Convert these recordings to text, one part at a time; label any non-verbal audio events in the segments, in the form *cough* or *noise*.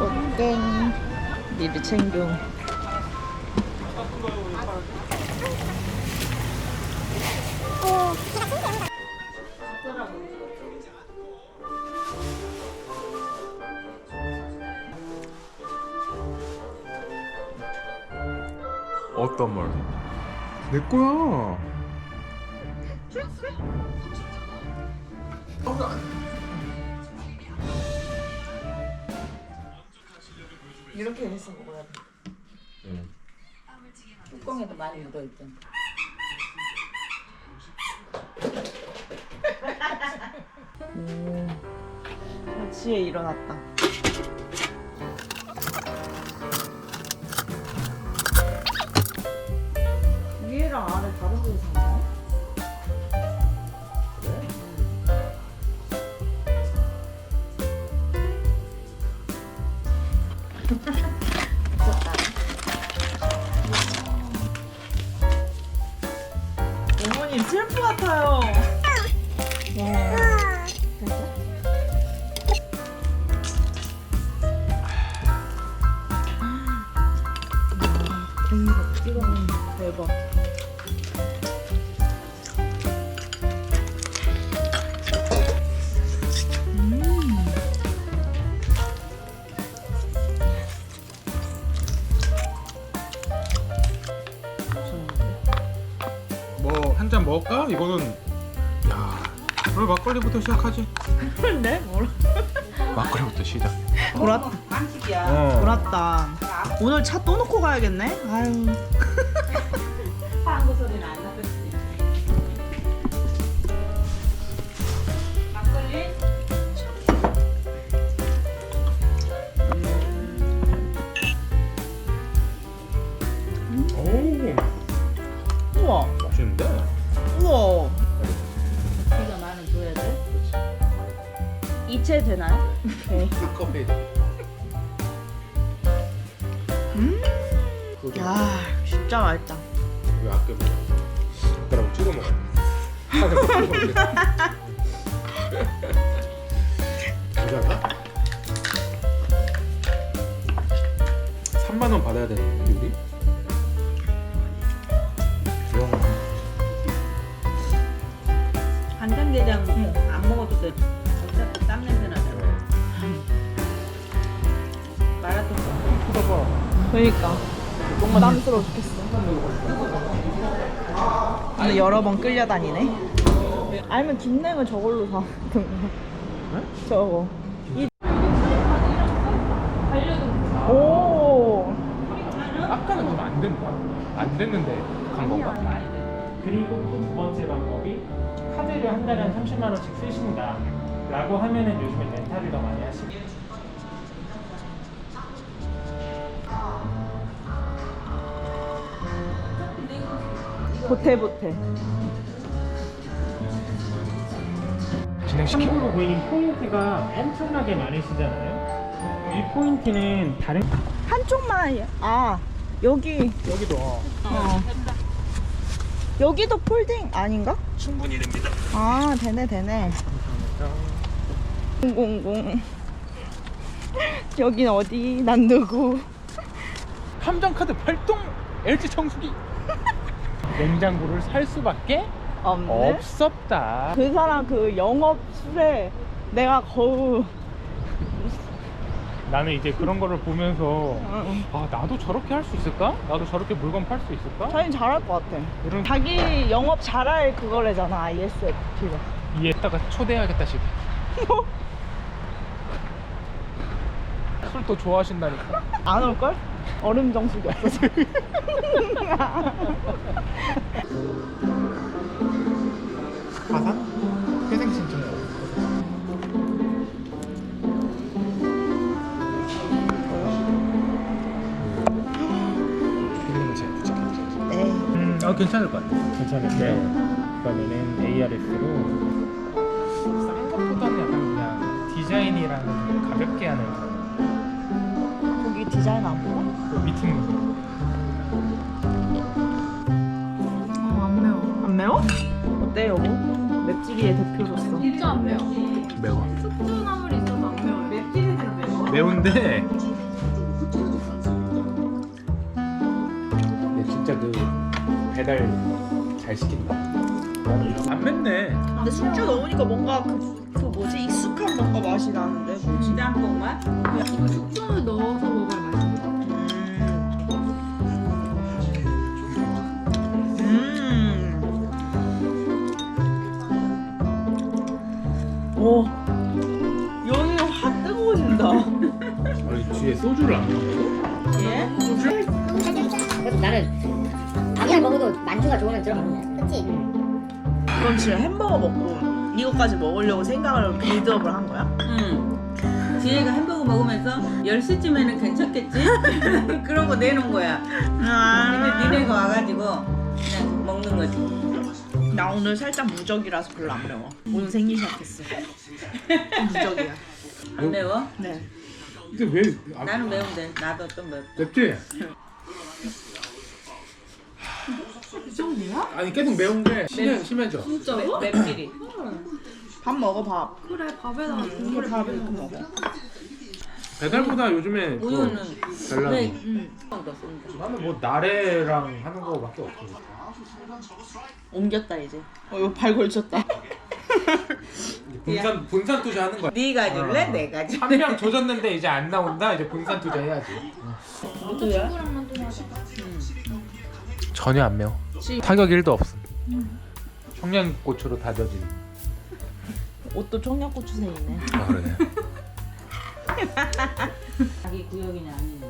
오뎅 미리 챙겨 어떤 말? 내 거야. 이렇게 해서 먹어야 돼. 뚜껑에도 많이 묻어있던. 지혜 일어났다 대박. 찍어 대박. 뭐한 잔 먹을까? 이거는 야 오늘 막걸리부터 시작하지. *laughs* 네? 뭐라? 막걸리부터 시작. 돌았다. 한식이야. 어. 돌았다. 오늘 차 또 놓고 가야겠네. 아유. *laughs* 빵구 소리는 안 나겠지. 막걸리? 오 우와. 맛있는데. 우와. 비가 많은 줘야 돼. 이체 되나요? *laughs* 네. 커피. 음. 야, 진짜 맛있다. 왜 아껴 먹어? 젓가락 찍어 먹어. 부자가? 3만 원 받아야 되는데 우리? 영화. 간장게장 안 먹어도 돼. 어차피 땀 냄새 나잖아. 마라톤. 쳐다봐. 그러니까. 부담스러워 죽겠어. 근데 여러 번 끌려다니네. 아니면 김냉을 저걸로 사. *laughs* 저거. 이... 오. 아까는 좀 안 된다. 안 됐는데 간 건가? 그리고 또 두 번째 방법이 카드를 한 달에 한 30만 원씩 쓰신다 라고 하면은 요즘에 렌탈을 더 많이 하시고 보태 보태. 진행시켜. 참고로 고객님 포인트가 엄청나게 많으시잖아요 이 포인트는 다른 한쪽만 아 여기 여기도 어. 어. 여기도 폴딩 아닌가? 충분히 됩니다. 아 되네 되네. 000 여긴 어디? 난 누구? 함정카드 발동 LG 청소기 냉장고를 살 수밖에 없네. 없었다. 그 사람 그 영업 술에 내가 거우 나는 이제 그런 거를 보면서 응. 아 나도 저렇게 할 수 있을까? 나도 저렇게 물건 팔 수 있을까? 자기 잘할 것 같아. 이런 자기 영업 잘할 그거래잖아 ISFP가. 이에다가 초대해야겠다 싶어. 술또 좋아하신다니까. 안 올 걸? 얼음 정수기 없어서. 화산? 회생 신청. 빌리는 제 부착했죠. 에이. 음, 아 괜찮을 것 같아. 괜찮은데 그러면은 ARS로 싼 것보다는 약간 그냥 디자인이랑 가볍게 하는 디자인 안 보고? 그 미팅 아, 안 매워. 안 매워? 어때 여보? 맵찔이의 대표로서. 진짜 안 매워. 매워. 숙주 나물이 있어서 매운데 근데 진짜 그 배달 잘 시킨다 안 맵네 근데 숙주 넣으니까 뭔가 그, 그 뭐지 익숙한 뭔가 맛이 나는데 뭐지? 짬뽕 맛? 이거 숙주를 넣어서 진짜 햄버거 먹고 이거까지 먹으려고 생각을 빌드업을 한 거야? 응. 지혜가 햄버거 먹으면서 10시쯤에는 괜찮겠지? *laughs* 그러고 내놓은 거야. 근데 니네가 와가지고 그냥 먹는 거지. 나 오늘 살짝 무적이라서 별로 안 매워. 오늘 생기 시작했어. 무적이야. 안 매워? 네. 근데 왜 아, 나는 매운데 나도 좀 매워. 맵지? 이 정도야? 아니 계속 매운 게 심해, 심해져 진짜로? 맵끼리. 밥 먹어 밥. 그래 밥에다가 이게 국물을 밥을 이렇게 먹어. 배달보다 요즘에 우유는? 응. 더 쓴다. 나는 뭐 나래랑 하는 거밖에 없어 옮겼다 이제. 어 이거 발 걸쳤다. 분산 분산 투자 하는 거야 네가 줄래? 어. 내가 줄래? 한 명 조졌는데 이제 안 나온다 이제 분산 투자 해야지 누구야? 친구랑만 또 하자. 전혀 안 매워 타격 1도 없음 청양고추로 다져진 옷도 청양고추 색이네. 아 그러네 *laughs* 자기 구역이냐 아니냐.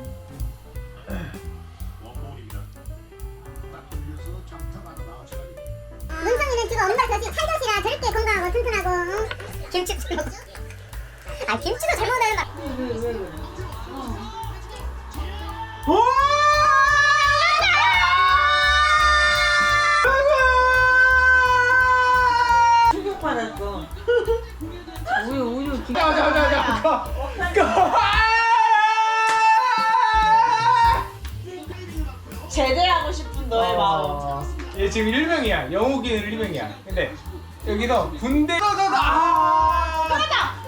문성이는 주로 엄마 젖이 칼젓이라 절대 건강하고 튼튼하고 응? 김치 아 김치도 잘 먹는 말 왜, 왜 그래? 충격받았어. 기가 제대하고 싶은 너의 마음. 얘 지금 일명이야. 영욱이는 일명이야. 근데 여기서 군대 아! 금메달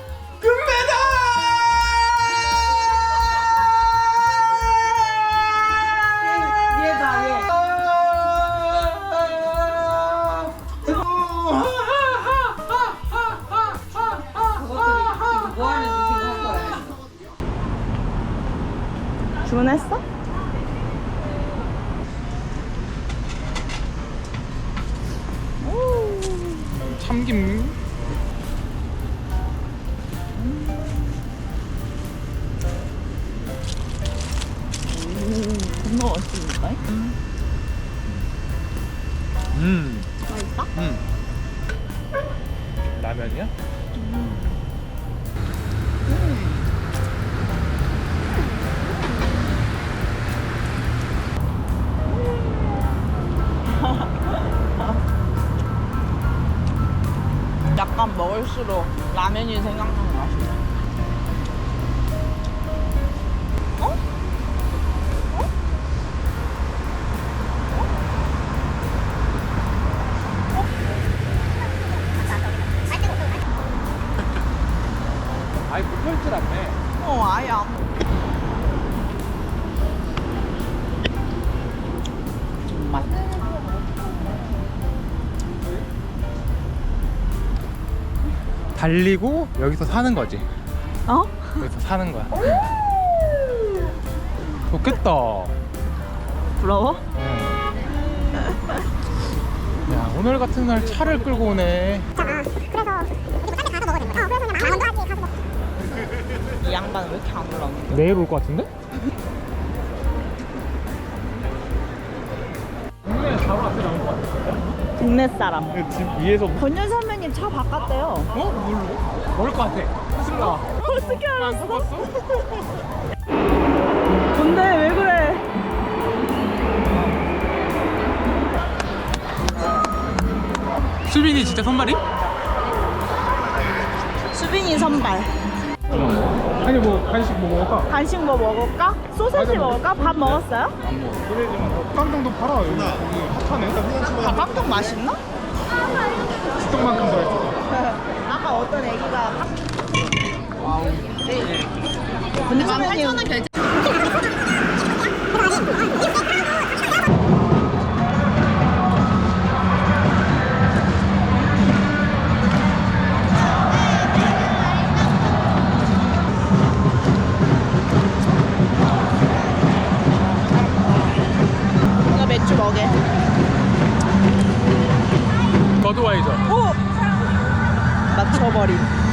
주문했어? 참김 먹을수록 라면이 생각나 달리고 여기서 사는 거지. 어? 여기서 사는 거야. 좋겠다. 부러워? 야 오늘 같은 날 차를 끌고 오네. 그래서 이렇게 딴데 가서 먹어야 되는 거야. 어 그래서 그냥 만두 하지 가서 먹이 양반 왜 이렇게 안 올라오는 내일 올 것 같은데? 동네 바로 앞에 나온 것 같아 동네 사람. 집 위에서 권율 선배님 차 바꿨대요. 어? 뭘 먹을 것 같아 무슨 나 어떻게 안 알았어? 뭔데 왜 그래? 수빈이 진짜 선발이? 수빈이 선발. 아니 뭐 간식 뭐 먹을까? 간식 뭐 먹을까? 소세지 맞아. 먹을까? 밥 먹었어요? 깡통도 팔아 여기 핫하네 닭강정 맛있나? 식당만큼 들어있어 *laughs* 아까 어떤 애기가 근데 18,000원 결제. *laughs* 맞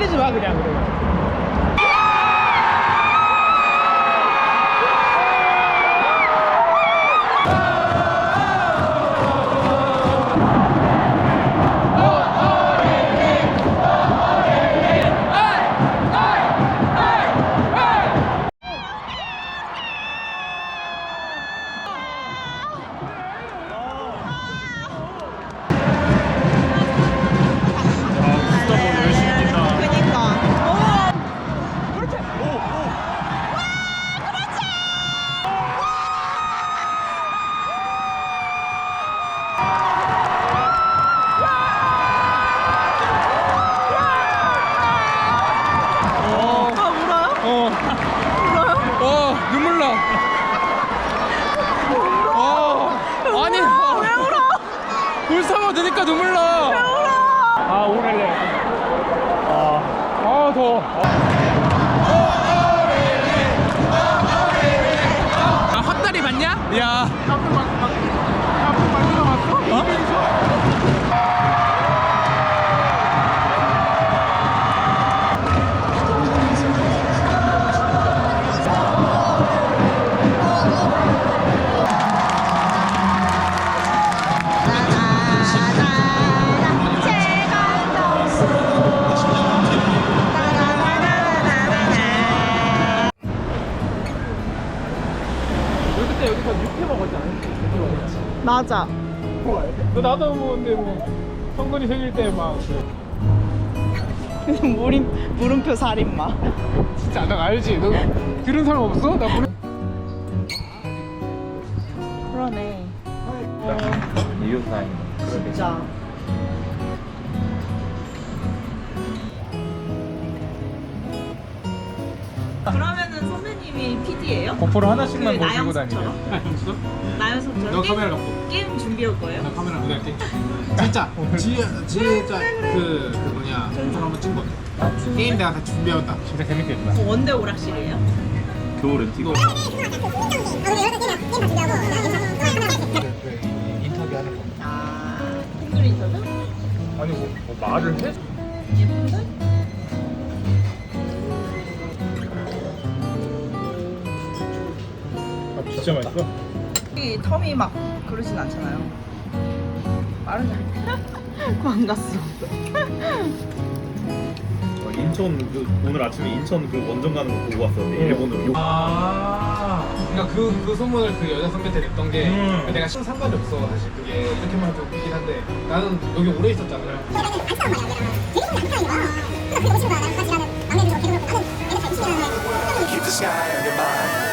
맨날 때 울상어 드니까 눈물 나. 아 오래래. 아. 아 더워. 아 헛다리 봤냐? 야. 맞아 너 나도 먹었는데 뭐 성근이 생일 때막 물음, 물음표 살인마 진짜 나 알지? 너 들은 사람 없어? 나 모르. 그러네 이웃사인 진짜 그러면은 선배님이 PD예요? 고프로 하나씩만 그뭐 들고 다니냐? 나영석처럼? 나영석처럼 너 게임, 카메라 갖고. 게임 준비해 올 거예요? 나 카메라 그냥 할게. *laughs* 진짜 지혜 지혜자 그, 그 뭐냐 영상 한번 찍은 거 게임 내가 다 준비해왔다 진짜 재밌겠다. 어, 원대 오락실이에요? 겨울엔 아, 게임, 게임 괜찮아. 인터뷰하는 거 아 싱글 인터뷰? 아니 뭐, 뭐 말을 해? 예쁜데? 진짜 맛있어? 이 텀이 막 그러진 않잖아요. 빠르네. *laughs* 안 갔어. 어, 인천 그, 오늘 아침에 인천 그 원정 가는 거 보고 왔었는데 일본으로 욕 아, 그러니까 그, 그 소문을 그 여자 선배한테 냈던 게 음. 내가 신 상관이 없어. 사실 그게 이렇게만 해도 웃기긴 한데 나는 여기 오래 있었잖아. 그래서 그 Keep the sky on your mind.